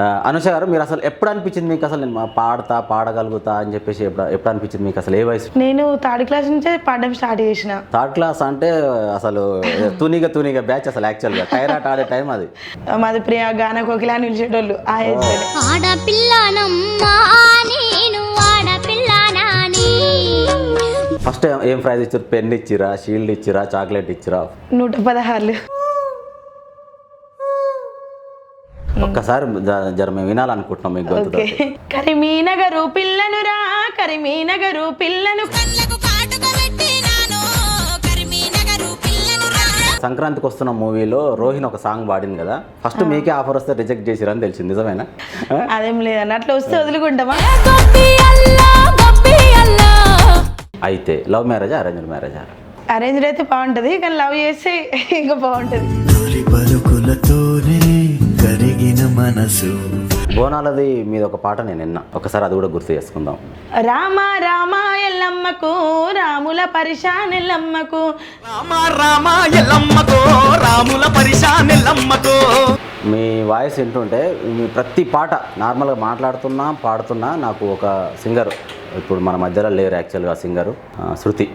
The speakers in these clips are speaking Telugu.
అనుష గారు మీరు అసలు ఎప్పుడు అనిపించింది మీకు? అసలు నేను మా- పాడతా పాడగలుగుతా అని చెప్పేసి ఎప్పుడు ఎప్పుడు అనిపించింది మీకు? అసలు ఏ వయసు? నేను థర్డ్ క్లాస్ నుంచే పాడడం స్టార్ట్ చేసిన. థర్డ్ క్లాస్ అంటే అసలు తునిగా తునిగా బ్యాచ్ అసలు యాక్చువల్గా. కైరాట్ ఆడే టైం అది. మాది ప్రియ గాన కోకిల అని పిలిచేటోళ్ళు. ఆ ఏజ్ ఆడపిల్లనమ్మా నేను ఆడపిల్లనాని ఫస్ట్ ఏం ప్రైజ్ ఇచ్చారు? పెన్ ఇచ్చిరా షీల్డ్ ఇచ్చిరా చాక్లెట్ ఇచ్చిరా? నూట పదహారులు. ఒక్కసారి జ- జర మేము వినాలనుకుంటున్నాం మీకు ఓకే. కరిమీనగరు పిల్లను. రా కరిమీనగరు పిల్లను సంక్రాంతికి వస్తున్న మూవీలో రోహిణ్ ఒక సాంగ్ పాడింది కదా. ఫస్ట్ మీకే ఆఫర్ వస్తే రిజెక్ట్ చేసిరని తెలిసింది నిజమేనా? అదేం లేదన్న అట్లా వస్తే వదులుకుంటామా? అయితే లవ్ మ్యారేజా అరేంజ్ మ్యారేజా? అరేంజ్డ్ అయితే బాగుంటది కానీ లవ్ చేస్తే ఇంకా బాగుంటది. బోనాలది మీద ఒక పాట నేను విన్నా. ఒకసారి అది కూడా గుర్తు చేసుకుందాం. రామ రామ ఎల్లమ్మకు రాముల పరిశానెల్లమ్మకు. రామ రామ ఎల్లమ్మకో రాముల పరిశానెల్లమ్మకో. మీ వాయిస్ వింటుంటే మీ ప్రతి పాట నార్మల్గా మాట్లాడుతున్నా పాడుతున్నా నాకు ఒక సింగర్. ఇప్పుడు మన మధ్యలో లేరు యాక్చువల్గా సింగరు శృతి.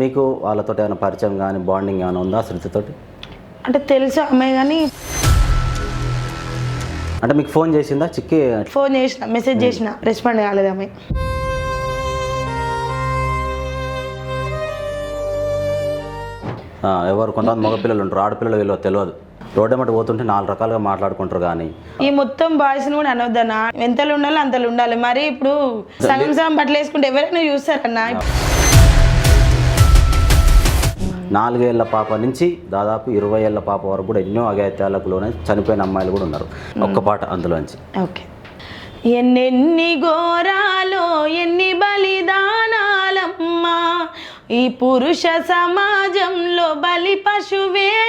మీకు వాళ్ళతో ఏమైనా పరిచయం కానీ బాండింగ్ ఏమైనా ఉందా శృతితోటి? అంటే తెలుసు అమ్మాయి కానీ అంటే మీకు ఫోన్ చేసిందా చిక్కి? ఫోన్ చేసిన మెసేజ్ చేసిన రెస్పాండ్ కాలేదు అమ్మాయి ఆ, ఎవరు కొంతమంది మగపిల్లలు ఉంటారు ఆడపిల్లలు వీళ్ళు తెలియదు. రోడ్డు ఎమ్మటి పోతుంటే నాలుగు రకాలుగా మాట్లాడుకుంటారు కానీ. ఈ మొత్తం బాయ్స్ కూడా అనొద్దన్న. ఎంతలు ఉండాలో అంతలు ఉండాలి. మరి ఇప్పుడు సగం సగం బట్టలు వేసుకుంటే ఎవరైనా చూస్తారన్న? నాలుగేళ్ళ పాప నుంచి దాదాపు ఇరవై ఏళ్ళ పాప వరకు కూడా ఎన్నో అఘాయిత్యాలకు లోనే చనిపోయిన అమ్మాయిలు కూడా ఉన్నారు. ఒక్క పాట అందులోంచి. ఓకే. ఎన్నెన్ని ఘోరాలో ఎన్ని బలిదానాలమ్మా. ఈ పురుష సమాజంలో బలి పశువే